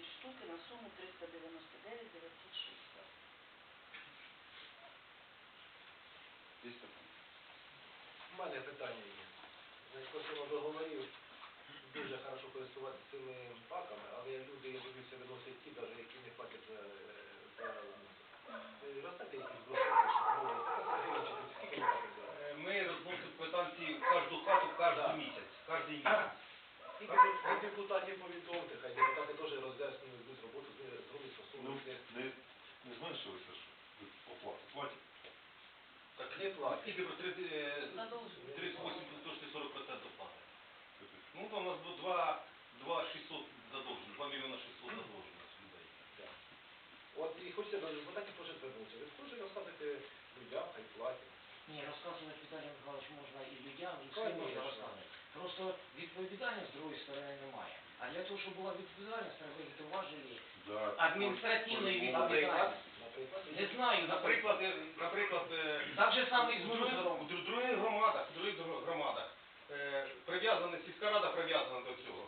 тисяч штуки на суму 399 960. Питання? У мене питання є. Значить, говорив, дуже хорошо користуватися цими паками, але люди, я дивлюся, виносять ті, навіть які не платять за, за мусор. Ви Розставте якісь блокноти, щоб? Е, Ми розносимо квитанції в кожну хату кожен місяць. Кожен місяць. Ви депутатів повідомте, хай депутати теж роз'яснюють будуть роботу, зроблять Ну, стосунки. не, не зменшилося ж оплату. Платять. Так Не платять. Скільки про 30, е, Задовження. 38 точно 40% платить. Ну то у нас було 2, 2 600 задовжень, 2 мільйона 600 задовжень у нас людей. От і хочеться до депутатів теж звернутися. Ви теж розставите людям, хай платять. Ні, розказувати Віталій Михайлович можна і людям, і всім Конечно. можна розказувати. Просто відповідальність з другої сторони немає. А для того, щоб була відповідальність, треба бути важелі адміністративної відповідальності. Не знаю, Наприклад, е, наприклад, е, Так же саме і з у других- у дру- других громадах, у других гро- громадах е, прив'язана, сільська рада прив'язана до цього.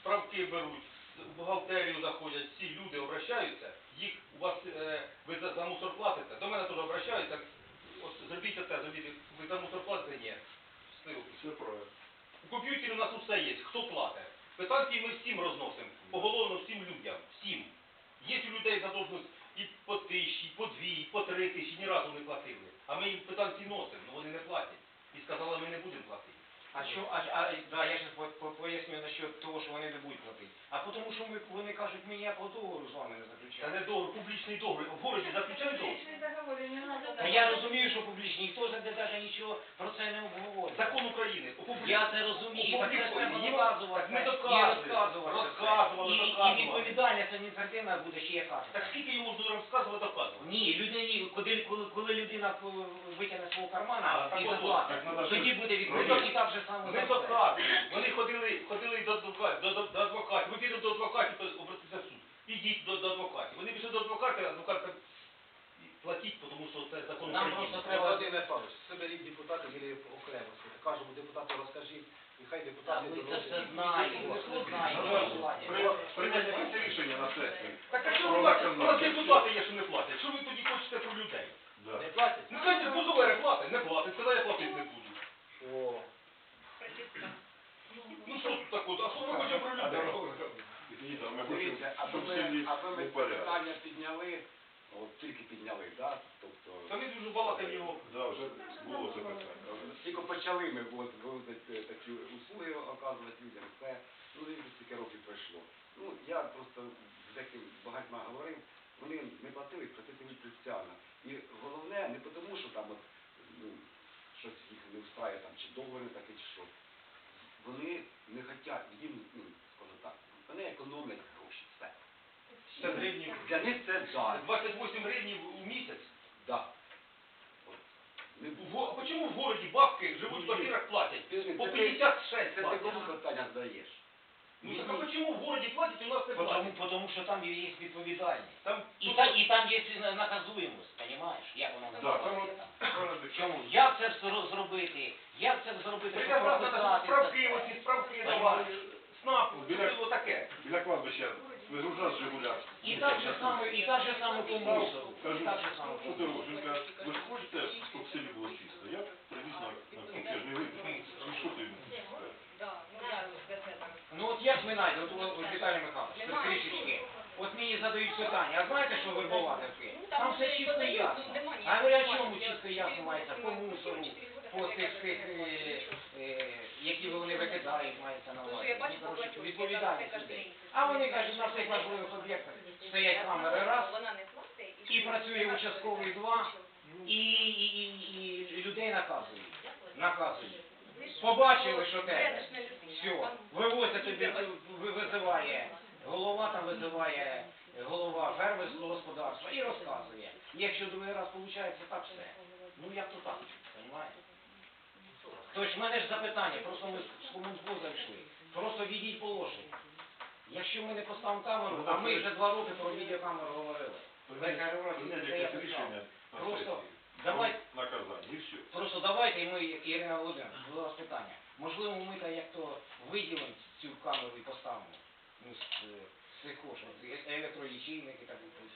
Справки беруть, в бухгалтерію заходять, всі люди обращаються, їх у вас е, ви за, за мусор платите. До мене теж обращаються. От зробіть оте, зробіть, ви за мусор платите? Ні. Все правильно. У комп'ютері у нас усе є. Хто платить? Квитанції ми всім розносимо. Поголовно всім людям. Всім. Є у людей задовженість і по тисячі, і по дві, і по три тисячі, ні разу не платили. А ми їм квитанції носимо, але вони не платять. І сказали, ми не будемо платити. А що, а, а, да, я зараз по, по, поясню насчет того, що вони не будуть платити. А тому, що ми, вони кажуть, ми ніякого договору вами не Це договор, публічний договір. В городі заключають договор. Та я розумію, що публічні, ніхто за навіть нічого про це не обговорює. Закон України. Я це розумію, так це ж треба Опубліковані. доказувати. Ми і доказуємо. розказувати. Розказували, І, і доказували. відповідальність адміністративна буде ще яка. Так скільки їм можна розказувати, доказувати? Ні, людині, коли, коли, коли людина е, витягне свого А, кармана так і от, заплатить, так надо тоді буде відповідальність і так же само Ми за все. доказуємо. Вони ходили, ходили до, адвокатів, до, до, до адвокатів. Ви підете до адвокатів, то обратися в суд. Ідіть до, до адвокатів. Вони пішли до адвоката, адвокат каже, платіть, тому що це закон Нам України. просто Треба. Володимир Павлович, соберіть депутатів і окремо. Кажемо депутату розкажіть, і хай Та депутати ми це все знаємо, все знаємо. Прийняти якесь рішення на сесії. Так а що ви платите? У нас депутати є, що не платять. Що ви тоді хочете про людей? Не платять? Ну кажете, бузовери платить, не платить, сказали, я платити не буду. О, Ну що тут так от, а що ми хочемо про людей? Ні, там ми хочемо, Дивіться, аби щоб ми, аби ми був це порядок. питання підняли, от тільки підняли, да? тобто Та ми дуже балакаємо його. Да, вже було це питання. але тільки почали ми от, вивозити такі услуги оказувати людям, це ну і стільки років пройшло. Ну я просто з яким багатьма говорив, вони не платили, платити не спеціально. І головне не тому, що там от, ну, щось їх не встрає там, чи договори таке, чи що. Вони не хочуть, їм, ну, вони економлять гроші, все. 60 гривень. Для них це да, 28 гривень у місяць. да. От. А чому в городі бабки живуть в квартирах платять? Ти- По ти- 56 Це ти платять. кому питання задаєш? Ну так а чому в городі платять, у нас не Потому, платять? потому що там є відповідальність. Там І, та, і там є наказуємость, розумієш? Як воно Да, називається там? Чому? Як це все зробити? Як це зробити, щоб прописати справки, це? оці справки Понімаєш? Давати. СНАП, Біля- це таке. Біля кладбища вигружав Жигуля. І так же саме, і так же саме по мусору. І Кажу, так же саме що ти мусору. робиш? Він каже, ви ж хочете, щоб в селі було чисто? Я привіз на, на я не вийду. І що ти? Ну от як ми знайдемо, от, от Віталій Михайлович, це трішечки. От мені задають питання, а знаєте, що вербувативки? Там все чисто і ясно. А говорять, чому чисто і ясно мається? По мусору, по тих, тих е, е, які вони викидають, мається на увазі. Ну, коротше, відповідальність людей. А вони кажуть, на всіх важливих об'єктах стоять камери раз, і працює участковий два, і, і, і, і людей наказують. Наказують. Побачили, що те. Все, вивозять тобі, ви- визиває, голова там визиває, голова фермерського господарства і розказує. Якщо другий раз виходить, так все. Ну як то так, розумієте? Тож в мене ж запитання, просто ми з комунфо зайшли. Просто відіть положення. Якщо ми не поставимо камеру, а ми вже два роки про відеокамеру говорили. Прийняти рішення Просто сесії. давай- Про Наказання, і все. Просто давайте, і ми, Ірина Володимирівна, до вас питання. Можливо, ми так як то виділимо цю камеру і поставимо ну, з, е, з цих коштів, Е- електролічильники так будуть.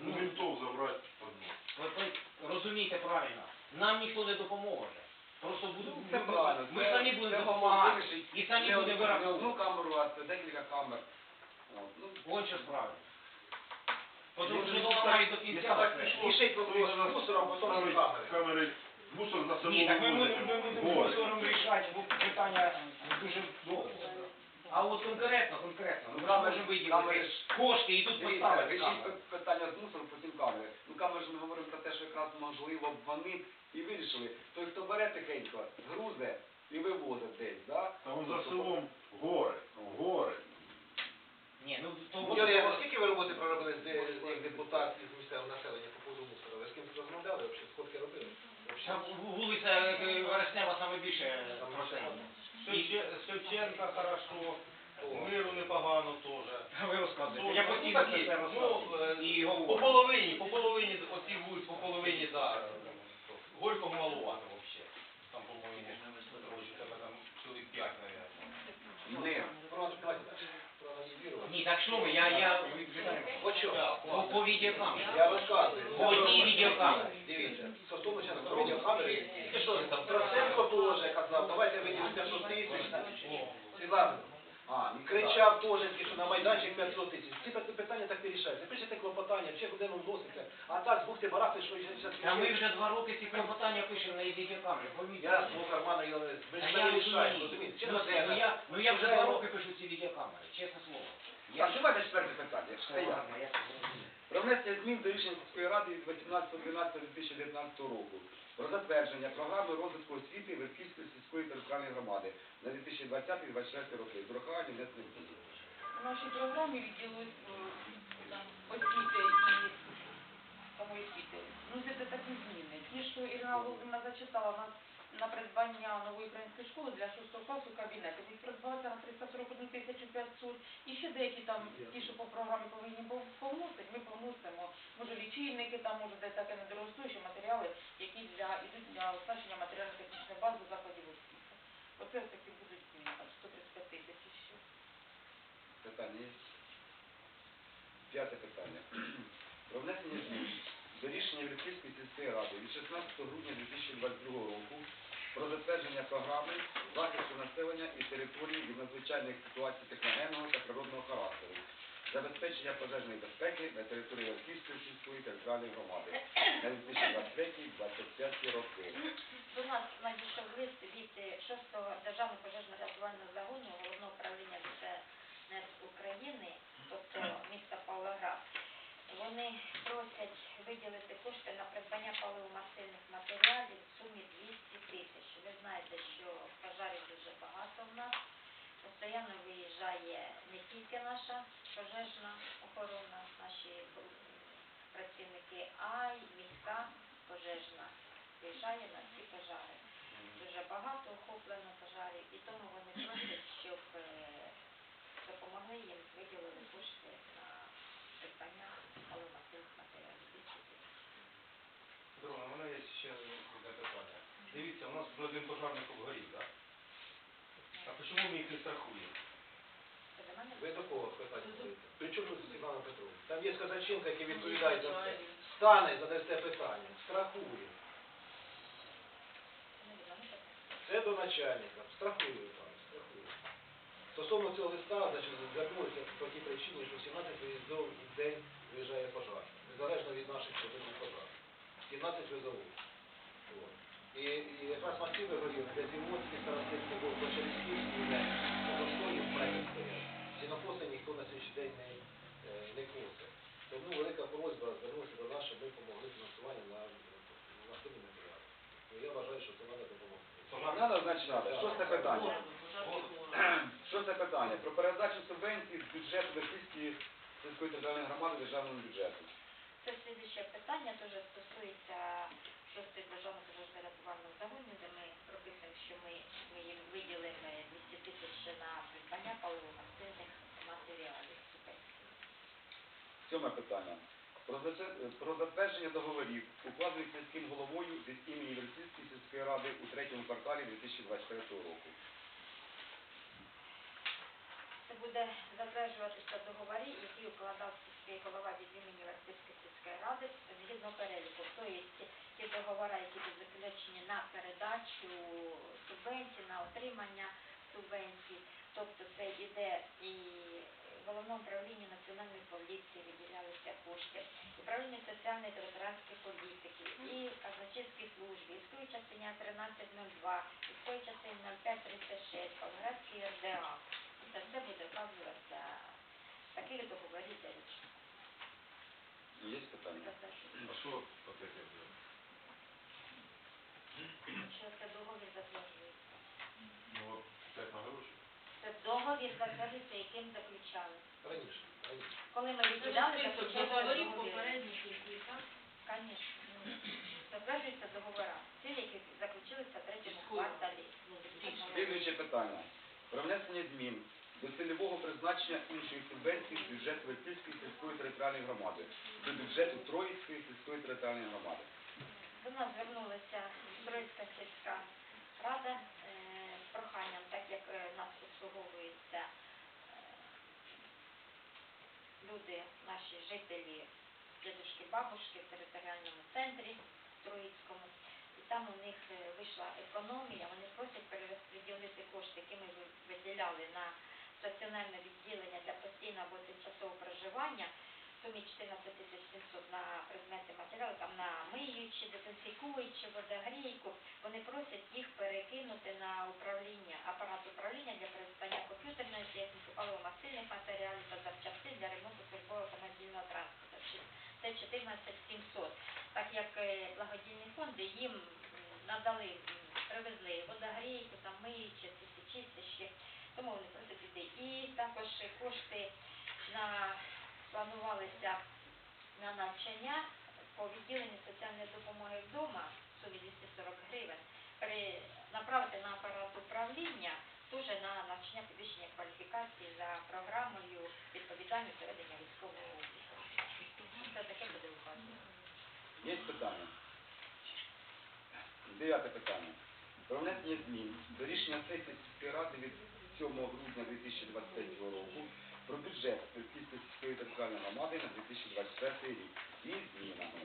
Ну, винтов забрати одну. Ви, ви розумієте правильно, нам ніхто не допоможе. Просто будуть, Це правильно. ми це- самі будемо допомагати і самі не будемо одну- Не одну вираховувати. камеру, а це декілька камер. От, ну, Ось що справді. Тому Ну, що ну, воно навіть до кінця. так пішло, Рішить вопрос з мусором, потім Ставить з камери. камери. Мусор на Ні, так ми будемо ми будемо мусором рішати бо питання дуже довго. А от конкретно, конкретно, ми Ну, камери- можемо виділити ж- кошти і тут Дивіться, поставити рішіть камеру. питання з мусором, потім камери. Ну камери ж ми говоримо про те, що якраз можливо б вони і вирішили. Той, хто бере тихенько, грузе і вивозить десь, да? Там за селом горе. Горе. Ні, ну то Юрій, а скільки ви роботи проробили з де- як депутат із місцевого населення по поводу мусора? Ви з кимось розмовляли взагалі? Сходки робили? Там вулиця е, Вереснева саме більше процентів. Хорошо, миру непогано теж. Ви розказуєте. Ну, Я ну, постійно так це є. Ну, розказую. е, І По говорю. половині, по половині, оці вулиць, по половині, да. Горького маловато вообще. Там, по-моєму, короче, тебе там чоловік 5, наверное. Не. Ні, так що ми, я, я, що? по, по відеокамері. Я розказую. По одній відеокамері. Дивіться, стосовно зараз про відеокамери, і що там, Троценко теж казав, давайте виділимо 500 тисяч. Світлана, А, ну, кричав теж, що на майданчик 500 тисяч. Ці пи- питання так не рішаються. Пишете клопотання, в чеку денному вноситься, а так бухти барахти, що зараз... Та ми вже два роки ці клопотання пишемо на відеокамері. Пойміть. Я свого кармана, я не... Ми Та ж я не рішаємо, розумію. розумієте? Ну, це, ну, я, ну я вже два роки пишу ці відеокамери, чесне слово. Так, давайте четверте питання. Все Це я. ладно, я. Про внесення змін до рішення сільської ради від 18.12.2019 року про затвердження програми розвитку освіти Верхівської сільської територіальної громади на 2020-2024 роки з урахуванням внесених змін. В нашій програмі відділу освіти і самої освіти вносяться такі зміни. Ті, що Ірина Володимирівна зачитала на, на придбання нової української школи для 6 класу кабінету. Їх придбалося на 341 тисячу 500. І ще деякі там, ті, що по програмі повинні пов- повносити, ми повносимо. Може лічильники, там може десь таке недоростуючі матеріали, для, ідуть для оснащення матеріально-технічної бази закладів освіти. Оце ось такі будуть зміни, там 135 тисяч ще. Питання є? П'яте питання. Про внесення змін до рішення Верхівської сільської ради від 16 грудня 2022 року про затвердження програми захисту населення і території від надзвичайних ситуацій техногенного та природного характеру, забезпечення пожежної безпеки на території Верхівської сільської територіальної громади на 2023-2025 роки. До нас надійшов лист від 6-го державного пожежно-рятувального загону головного управління ДСНС України, тобто міста Павлоград. Вони просять виділити кошти на придбання паливомастильних матеріалів в сумі 200 тисяч. Ви знаєте, що пожарів дуже багато в нас. Постійно виїжджає не тільки наша пожежна охорона, наші працівники, а й міська пожежна виїжджає на ці пожари. Дуже багато охоплено пожарів, і тому вони просять, щоб е, допомогли їм, виділили кошти на придбання паливомастильних матеріалів. 200 тисяч. У мене є ще одне питання. Дивіться, у нас один пожарник обгорів, так? А чому ми їх не страхуємо? Ви до кого питання задаєте? При чому тут Світлана Петровна? Там є Казаченко, який відповідає за це. Стане, задасте питання. Страхує. Це до начальника. Страхує там, страхує. Стосовно цього листа, значить, звернулися по тій причині, що 17 виїздов в день виїжджає пожар. Незалежно від наших пожежних пожарів. 17 визову. От. І, і якраз масиви горів, де Зімоцький, Старостинський, був Почерський, не Костої в стоять. Ніхто на сьогоднішній день не, е, не косить. Тому велика просьба звернутися до нас, щоб ми допомогли фінансуванню на наступні матеріали. Ну, я вважаю, що це треба допомогти. Надо, значить, надо. Шосте питання. Шосте питання. Про передачу субвенцій з бюджету Верхівської сільської територіальної громади державному бюджету. Це слідуще питання дуже стосується шостої державної пожежно рятувального загону, де ми прописуємо, що ми, ми їм виділимо 200 тисяч на придбання паливомастильних матеріалів. Сьоме питання. Про затвердження договорів укладених сільським головою від імені Верхівської сільської ради у третьому кварталі 2024 року. Це буде затверджуватися договори, які укладав сільський голова від імені Васильської сільської ради згідно переліку. Тобто ті договори, які будуть заключені на передачу субвенцій, на отримання субвенцій. Тобто це йде і головному управлінню національної поліції виділялися кошти, управління соціальної та ветеранської політики, і казначейській службі, військовій частині 1302, військовій частині 0536, Павлоградській РДА. Це все буде вказуватися в таких договорів зарічно. Є питання? А що таке? Що це договір затверджується? Ну, п'ять на гроші. Це договір затверджується, яким заключали. Раніше, раніше. Коли ми виділяли, заключали договорів договір. Конечно. Затверджуються договора, ті, які заключилися в третьому кварталі. Слідуюче питання. Про внесення змін до цільового призначення іншої субвенції з бюджету Вертівської сільської територіальної громади до бюджету Троїцької сільської територіальної громади. До нас звернулася Троїцька сільська рада е, проханням, так як е, нас обслуговуються е, люди, наші жителі, дідушки, бабушки в територіальному центрі Троїцькому. І там у них е, вийшла економія, вони просять перерозподілити кошти, які ми виділяли на стаціонарне відділення для постійного або тимчасового проживання в сумі 14 тисяч 700 на предмети матеріали, там на миючі, дезінфікуючі, водогрійку. Вони просять їх перекинути на управління, апарат управління для придбання комп'ютерної техніки, паливо-мастильних матеріалів та запчастин для ремонту службового автомобільного транспорту. Це 14 700. Так як е, благодійні фонди їм надали, привезли водогрійку, там миючі, чистящі, тому вони також кошти на планувалися на навчання по відділенню соціальної допомоги вдома в сумі 240 гривень при направити на апарат управління теж на навчання підвищення кваліфікації за програмою відповідальність ведення військового обліку. Це таке буде указано. Є питання? Дев'яте питання. Про внесення змін до рішення сесії ради від 7 грудня 2023 року про бюджет сільської територіальної громади на 2024 рік. І змінами.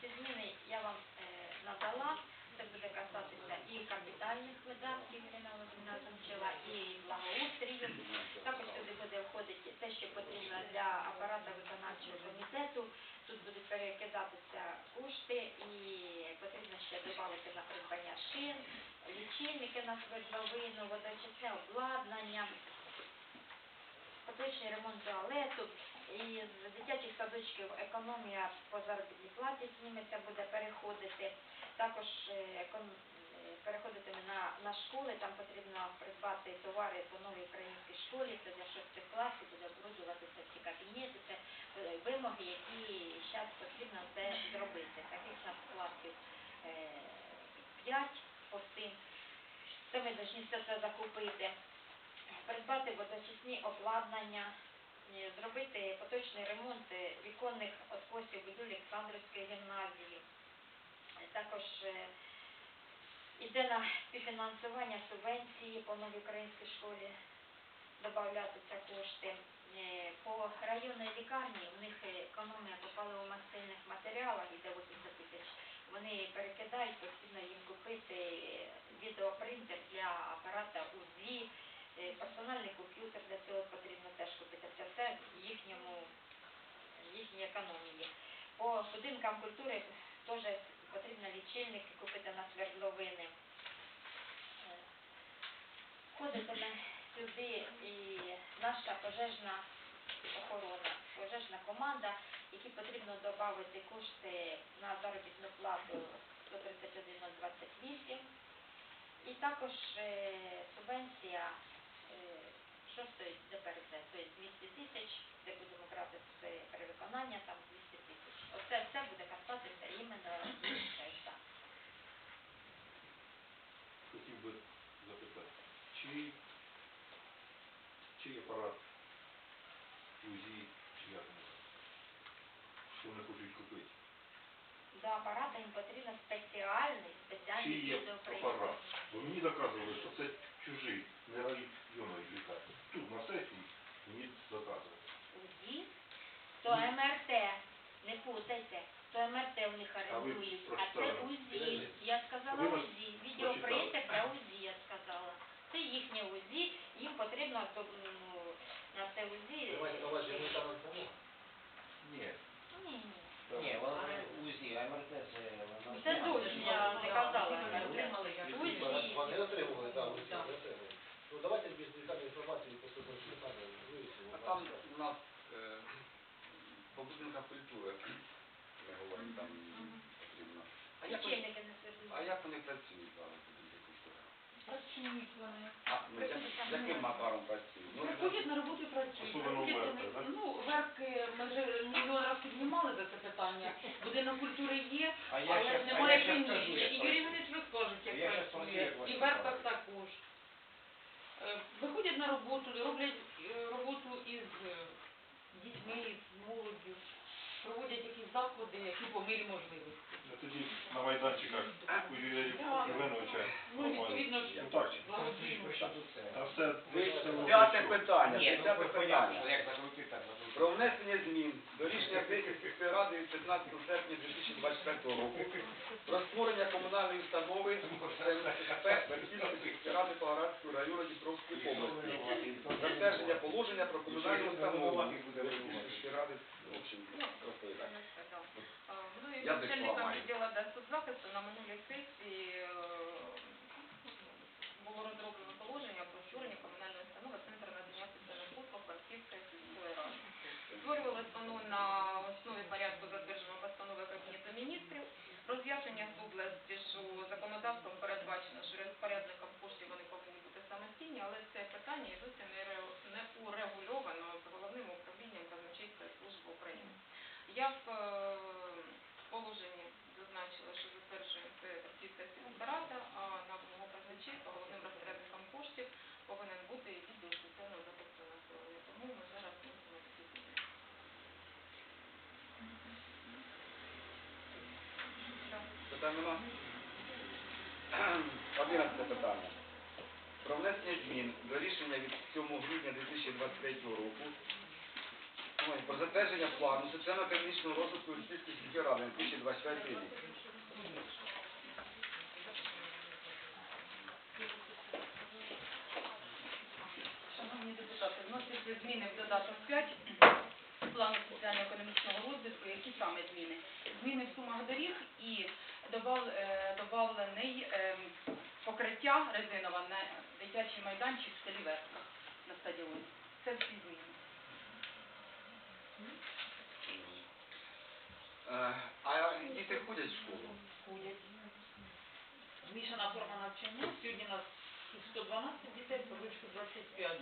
Ці зміни я вам е, надала. Це буде касатися і капітальних видатків, Ірина Володимирівна озвучила, і благоустрію. Також сюди буде входити те, що потрібно для апарату виконавчого комітету. Тут будуть перекидатися кошти і потрібно ще додати на придбання шин, лічильники на свердловину, водочисне обладнання, поточний ремонт туалету. І з дитячих садочків економія по заробітній платі зніметься, буде переходити. Також е, е, переходитиме на, на школи, там потрібно придбати товари по новій українській школі, це для шостих класів, буде оборудуватися ці кабінети, це е, вимоги, які зараз потрібно це зробити. Таких нас класів 5 по всім. Це ми повинні все це закупити. Придбати водочисні обладнання, е, зробити поточний ремонт е, віконних откосів будівлі Олександрівської гімназії. Е, Також е, йде на співфінансування субвенції по новій українській школі, додатися кошти. Е, По районній лікарні у них економія по паливо-мастильних матеріалах йде 80 тисяч. Вони перекидають, потрібно їм купити відеопринтер для апарата УЗІ, е, персональний комп'ютер для цього потрібно теж купити. Це все в їхньому, їхній економії. По будинкам культури теж потрібно лічильники купити на свердловини. Е, Входитиме сюди і наша пожежна охорона, пожежна команда, які потрібно додати кошти на заробітну плату 131,28. І також е, субвенція, е, що стоїть тепер це, тобто 200 тисяч, де будемо брати з перевиконання, там 200 тисяч. Оце все буде касатися іменно ЧСА. Хотів би запитати, чий, чий апарат до апарата їм потрібен спеціальний, спеціальний Чи? Бо мені доказували, що це чужий, не районний лікар. Тут на сесії мені доказували. Тоді, то МРТ, не путайте, то МРТ у них А орендують, а це прочитали? УЗІ. Е, я сказала Ви УЗІ, відеопринтер для УЗІ, я сказала. Це їхнє УЗІ, їм потрібно на це УЗІ. Ви маєте на ми там не Ні. Ні, ні. Там у нас е, по будинках культури, ми говоримо, там потрібно. А як, вони- а як вони працюють зараз будинки культури? Працюють вони. А, ну, як, яким макаром працюють? Ну, Приходять на роботу і працюють. Особливо Приходять верки, вони- так? Ну, верки, ми вже мільйон разів піднімали за це питання. Будинок культури є, А я але щас- а немає я щас скажу, як І Юрій працює. Іванович розкаже, Я як щас працює. як І Василь в верках Миколаївич. також. Е, Виходять на роботу, роблять е, роботу із е, дітьми, з молоддю, проводять якісь заходи, які по мірі можливості. Тоді на майданчиках у Юрія Євгеновича Ну, відповідно ж, Ну так чи? благодійно. А все, п'яте питання, Ні, ну питання. Про внесення змін до рішення сесії сільської ради від 15 серпня 2024 року про створення комунальної установи МСП Верхівської сільської ради Павлоградського району Дніпровської області. Затвердження положення про комунальну установу Верхівської сільської ради. Общем, і десь відділу Держсоцзахисту на минулій сесії е, було розроблено положення про створення комунальної установи Центр надання соціальних послуг Харківської сільської ради. Створювалось воно на основі порядку затвердженого постанови Кабінету міністрів. Роз'яснення субласті, що законодавством передбачено, що розпорядником коштів вони повинні бути самостійні, але це питання і досі не урегульовано з головним управлінням казначейської служби України. Я в е, положенні зазначила, що затверджує це Російська сільська рада, а на вимогу казначейства головним розпорядником коштів повинен бути і відділ соціального захисту населення. Тому ми зараз вносимо такі зміни. Питань 11 питання. Про внесення змін до рішення від 7 грудня 2023 року ой, про затвердження плану соціально-економічного розвитку Російської сільської ради на 2025 рік. Шановні депутати, вносяться зміни в додаток 5 плану соціально-економічного розвитку. Які саме зміни? Зміни в сумах доріг і добавлений ем, покриття резинове на дитячий майданчик в селі Верхна на стадіоні. Це всі зміни. Е, А діти ходять в школу? Ходять. Змішана форма навчання. Сьогодні у нас 112 дітей, по вишку 25.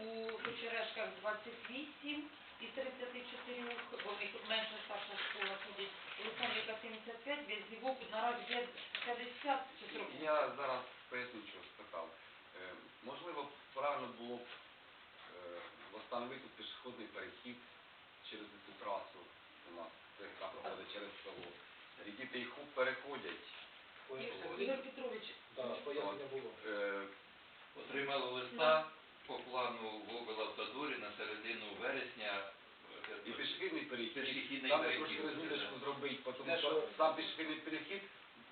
У Кочерешках 28 із 34, бо в них менша старша школа ходять. Олександрівка 75, Вєздівок наразі десь 50 чи 40. Я зараз поясню, що спитав. Е, Можливо, правильно було б е, встановити пішохідний перехід через цю трасу у нас, яка проходить через село. І діти їх переходять. Ігор Петрович, пояснення було. Е, Отримали листа по плану в облавтодорі на середину вересня. І пішохідний перехід. Пішохідний Там перехід трошки розміточку зробити, тому Те, що що- сам пішохідний перехід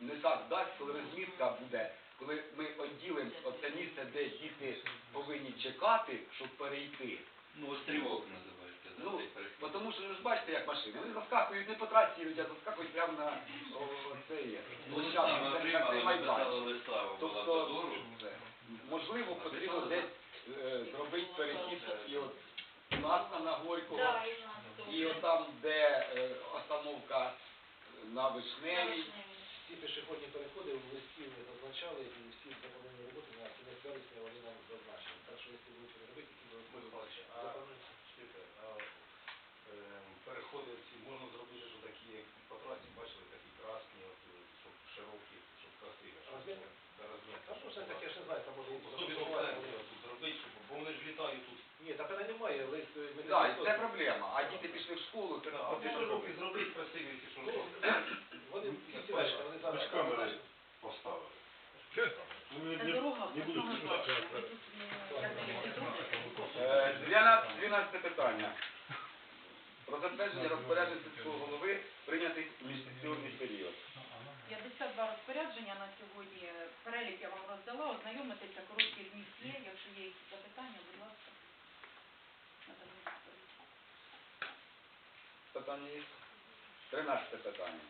не так дасть, коли розмітка буде, коли ми відділимо оце місце, де діти повинні чекати, щоб перейти. Ну, острівок називається. да, Ну, цей перехід. Бо Тому що ви ж бачите, як машини. Вони заскакують не по трасі, їдуть, а заскакують прямо на о. Ну, площадку, саме цей отримали, написали майданчик. в Тобто, облавтодору. можливо, потрібно десь зробити перехід і от у нас на Нагорького, і от там, де е, остановка на Вишневій. Всі пішохідні переходи в листі ми зазначали, і всі заповнені роботи на кінець вересня вони нам зазначили. Так що, якщо будуть робити, які додаткові а, ем, переходи ці можна зробити що такі по трасі, бачили, такі красні, от, е, щоб широкі, щоб красиві. Розмір? Розмір. Та що ж це таке, я не знаю, там може бути Особливо в застосування. центрі тут зробити, щоб, бо вони ж літають тут. Ні, та питання немає, лист е, ми Так, це проблема. А діти пішли в школу, це А потрібно широкі робити. зробити красиві, ці що Ну, Вони всі бачите, вони Ми зараз... ж камери поставили. Ну, Це дорога, Не будуть читати. Ми. Е, 12, 12 питання. Про затвердження розпоряджень сільського голови прийнятих міжсесійний період. 52 розпорядження на сьогодні. Перелік я вам роздала, ознайомитися, короткий зміст є. Якщо є якісь запитання, будь ласка. Надаю відповідь. Питання є? Тринадцяте питання.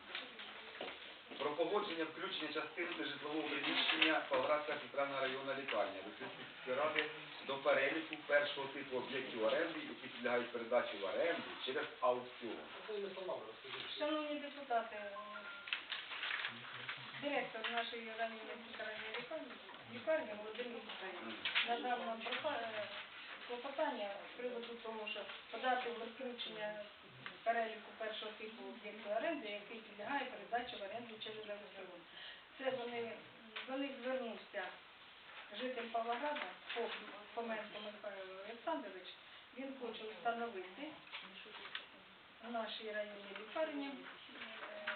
Про погодження включення частини нежитлового приміщення Павлоградська центральна районна лікарня сільської ради до переліку першого типу об'єктів оренди, які підлягають передачі в оренду через аукціон. Шановні депутати, директор нашої районної центральної лікарні, лікарні Володимир Вікторович надав нам клопотання з приводу того, що подати включення переліку першого типу об'єкту оренди, який підлягає передачі в оренду через аукціон. Це вони, до них звернувся житель Павлограда, Поп- Поменко Михайло Олександрович. Він хоче встановити в нашій районній лікарні е,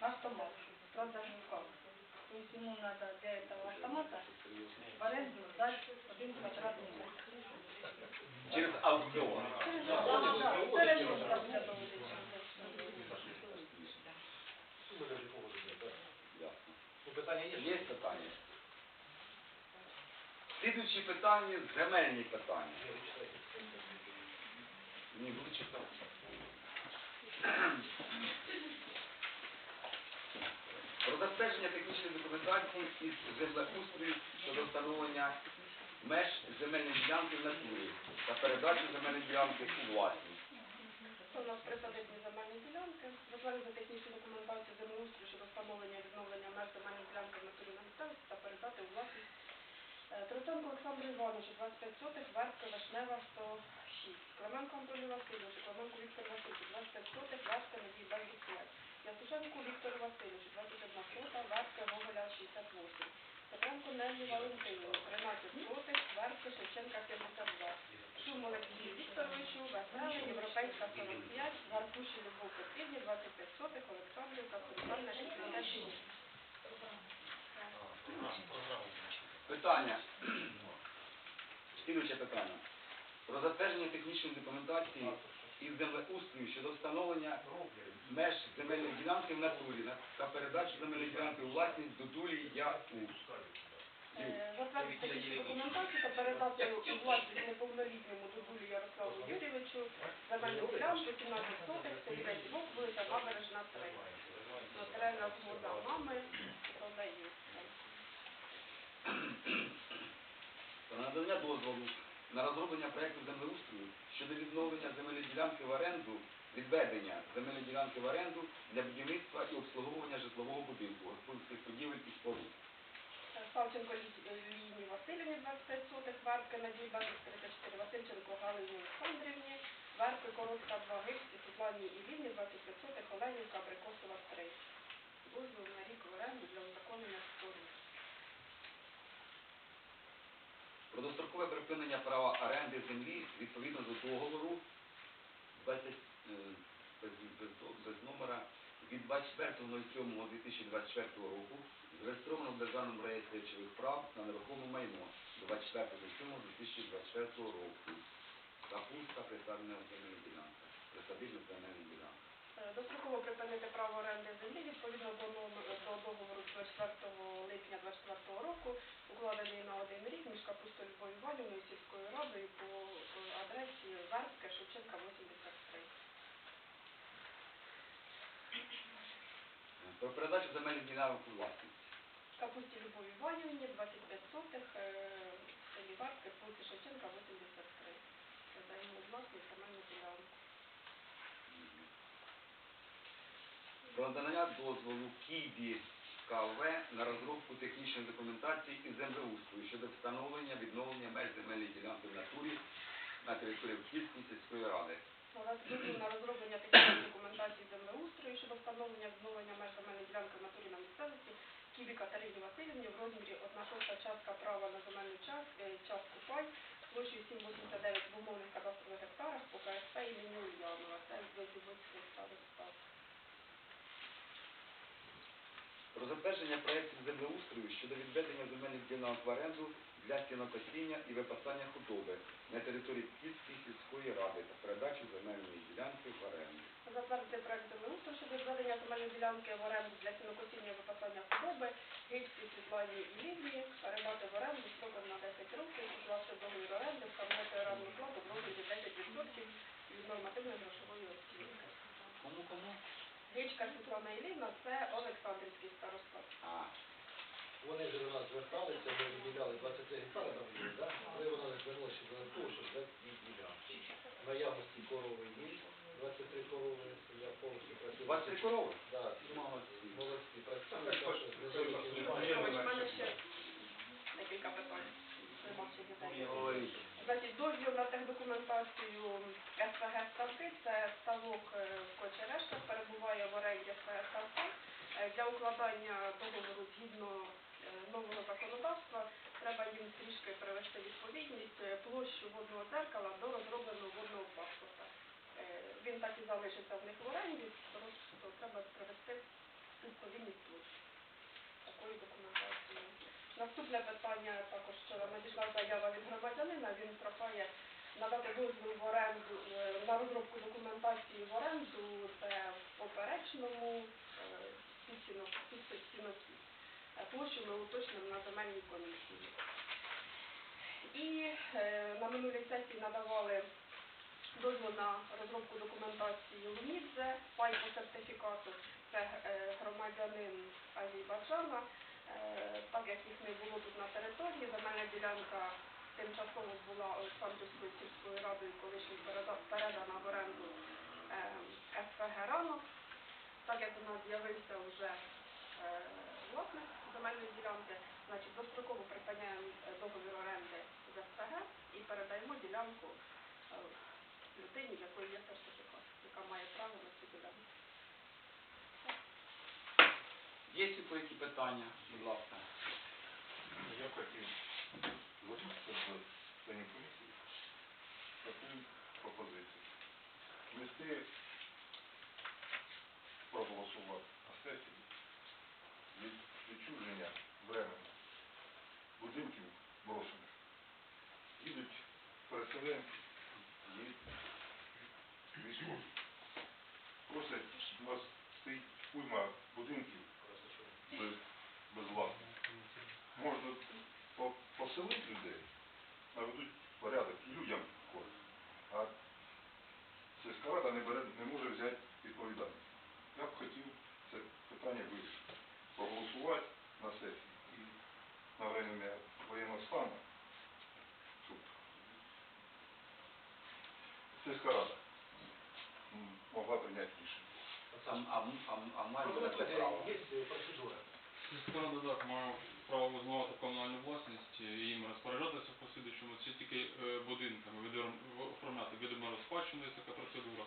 автомат, продажу кавы. То есть ему надо для этого автомата в аренду сдать один квадратный метр. Через аукціон. Не питання є? Є питання? Слідуючі питання земельні питання. Ні, буду читати. Про затвердження технічної документації із землеустрою щодо встановлення меж земельної ділянки в натурі та передачу земельної ділянки у власність. Це у нас присадибні земельні ділянки, затвердити технічну документацію землеустрою щодо встановлення і відновлення меж земельної ділянки в натурі на та передати у власність Е, Троценко Олександру Івановичу, 25 сотих, Вербка Вишнева, 106. Клименко Анатолію Васильовичу, Клименко Віктор Васильовичу, 25 сотих, Вербка Надій Бездухлет. Ясушенку Віктору Васильовичу, 21 сота, Вербка Гоголя, 68. Петренко Нелі Валентинівну, 13 сотих, Вербка Шевченка, 72. Шумолек Юрію Вікторовичу, Веселий, Європейська 45, Гаркуші Любов Петрівні, 25 сотих, Олександрівка, Центральна 66. Питання. Слідуюче питання. Про затвердження технічної документації із землеустрою щодо встановлення меж земельної ділянки в натурі та передачу земельної ділянки у власність до дулі ЯУ. Затвердити документацію та передати у власність неповнолітньому Дудулю Ярославу Юрійовичу земельну ділянку 17 сотих, селі Вовк, вулиця Набережна 3. Нотаріальна згода мами. Про надання дозволу на розроблення проєкту землеустрою щодо відновлення земельної ділянки в оренду, відведення земельної ділянки в оренду для будівництва і обслуговування житлового будинку, господарських будівель і споруд. Е, Савченко Лі- Ліні Васильівні 25 сотих, Варки Надії Базик 34, Васильченко Галині Олександрівні, Варки Коротка 2 Гипсі, Світлані Ілліні 25 сотих, Оленівка Абрикосова 3. Дозвіл на рік в оренду для узаконення спору. Про дострокове припинення права оренди землі відповідно до договору 20, е, без, без, без номера від 24.07.2024 року зареєстровано в Державному реєстрі речових прав на нерухоме майно до 24.07.2024 року. Капустка, присадна земельна ділянка. Присадибна земельна ділянка. Е, Достроково припинити право оренди землі відповідно до, до договору 24 липня 2024 року, укладений на один рік між Капустою Любов'ю Іванівною сільською радою по е, адресі Вербська, Шевченка, 83. Про передачу земельних ділянок у власність. Капусті Любові Іванівні, 25 сотих, е, селі Вербки, вулиця Шевченка, 83. Передаємо власність земельну ділянку. Про надання дозволу КІБІ КВ на розробку технічної документації і землеустрою щодо встановлення відновлення меж земельної ділянки в натурі на території Київської сільської ради. Дозвіл на розроблення технічної документації землеустрою щодо встановлення відновлення меж земельної ділянки в натурі на місцевості Кібі Катерині Васильівні в розмірі 1 шоста частка права на земельну е, частку пай площею 7,89 в умовних кадастрових гектарах по КСП імені Ульянова. Це з Дубицької староста. Про затвердження проєктів землеустрою щодо відведення земельних ділянок в оренду для стінокосіння і випасання худоби на території Київської сільської ради та передачу земельної ділянки в оренду. Затвердити проект землеустрою щодо відведення земельної ділянки в оренду для сінокосіння і випасання худоби Гейській Світлані Лілії, передати в оренду строком на 10 років, укласти договір оренди, встановити орендну плату в розмірі 10% від нормативної грошової оцінки. Кому кому? Гичка Світлана Іллівна – це Олександрівський староста. А, Вони вже до нас зверталися, ми виділяли 23 гектари там є, да? але вона не звернулася ще додатково, щоб взяти її ділянки. Наявності корови є, 23 корови, я повністю працюю. 23 корови? Да, Молодці. молодці, працюють, Так, так що так, так, немає. так, У мене ще декілька питань. Нема ще дітей. Говоріть. Значить, дозвіл на техдокументацію СПГ «Ставки» – це ставок е, в Кочерештах, перебуває в оренді СПГ «Ставки». Е, Для укладання договору згідно е, нового законодавства треба їм трішки привести відповідність площу водного дзеркала до розробленого водного паспорта. Він так і залишиться в них в оренді, просто треба привести відповідність площі такої документації. Наступне питання також надійшла заява від громадянина. Він прохає надати дозвіл в оренду е, на розробку документації в оренду, це в поперечному сінокіс. Площу ми уточнимо на земельній комісії. І е, на минулій сесії надавали дозвіл на розробку документації ЛУМІДЗЕ, пай по сертифікату. Це е, громадянин Азербайджана. Е, Так як їх не було тут на території, земельна ділянка тимчасово була Олександрівською сільською радою колишньою переда- передана в оренду е, СПГ «Ранок». Так як у нас з'явився вже е, власник земельної ділянки, значить достроково припиняємо е, договір оренди з СПГ і передаємо ділянку е, людині, в якої є сертифікат, яка має право на цю ділянку. Є тут які питання, будь ласка. Я хотів звернутися до членів комісії з такою пропозицією. Внести проголосувати на сесії від відчуження временно будинків брошених. Їдуть переселенці, є військові. Просять, у вас стоїть уйма будинків без власності. Можна по- поселити людей, наведуть порядок людям користь. А сільська рада не, бере, не може взяти відповідальність. Я б хотів це питання вирішити. Проголосувати на сесії і на время воєнного стану, щоб сільська рада могла прийняти рішення. А, а, а, а має Ну, бути давайте, право. Є е, Сільська так має право визнавати комунальну власність і їм розпоряджатися в послідуючому, це тільки е, будинками, оформляти відомо спадщину, така процедура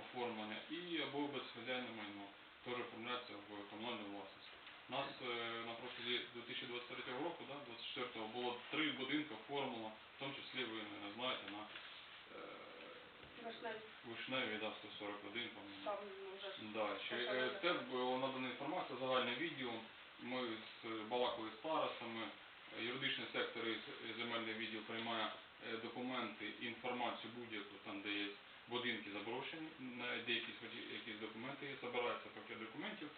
оформлення, і або безхазяйне майно, теж оформляється в комунальну власність. У нас е, на протязі 2023 року, да, 24-го, було три будинки оформлено, в тому числі ви не знаєте, на е, Вишневі, Вишневі, да, 141, по-моєму. там вже. Е, Це була надана інформація, загальне відео. Ми з балакою з старостами, е, юридичний сектор і земельний відділ приймає е, документи, інформацію будь-яку, там де є будинки заброшені, на деякі якісь документи є, збирається пакет документів